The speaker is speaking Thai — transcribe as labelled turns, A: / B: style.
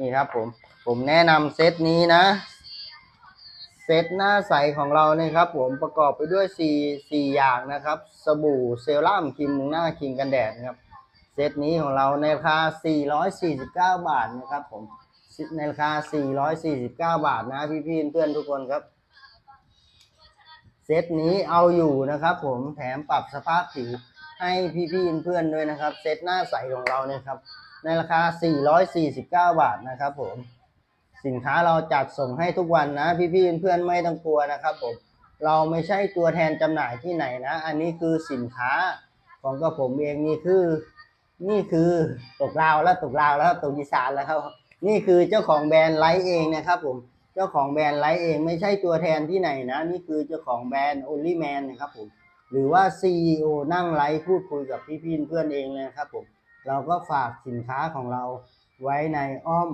A: นี่ครับผม ผมแนะนำเซตนี้นะ เซตหน้าใสของเราเนี่ยครับ ผมประกอบไปด้วย4 4อย่างนะครับ สบู่เซรั่มครีมหน้าครีมกันแดดนะครับ เซตนี้ของเราในราคา 449 บาทนะครับผม ในราคา 449 บาทนะพี่ๆเพื่อนทุกคนครับเซตนี้เอาอยู่นะครับผมแถมปรับสภาพผิวให้พี่ๆเพื่อนด้วยนะครับ เซตหน้าใสของเราเนี่ยครับ ในราคา 449 บาทนะครับผม สินค้าเราจัดส่งให้ทุกวันนะ พี่ๆเพื่อนๆไม่ต้องกลัวนะครับผม เราไม่ใช่ตัวแทนจำหน่ายที่ไหนนะ อันนี้คือสินค้าของกระผมเองนี่คือ นี่คือตกลาวแล้วตกลาวแล้วตกอีสานแล้วครับ นี่คือเจ้าของแบรนด์ไลท์เองนะครับผม เจ้าของแบรนด์ไลท์เองไม่ใช่ตัวแทนที่ไหนนะ นี่คือเจ้าของแบรนด์ Only Man นะครับผม หรือว่า CEO นั่งไลฟ์พูดคุยกับพี่ๆเพื่อนเองเลยนะครับผม เราก็ฝากสินค้าของเราไว้ในอ้อม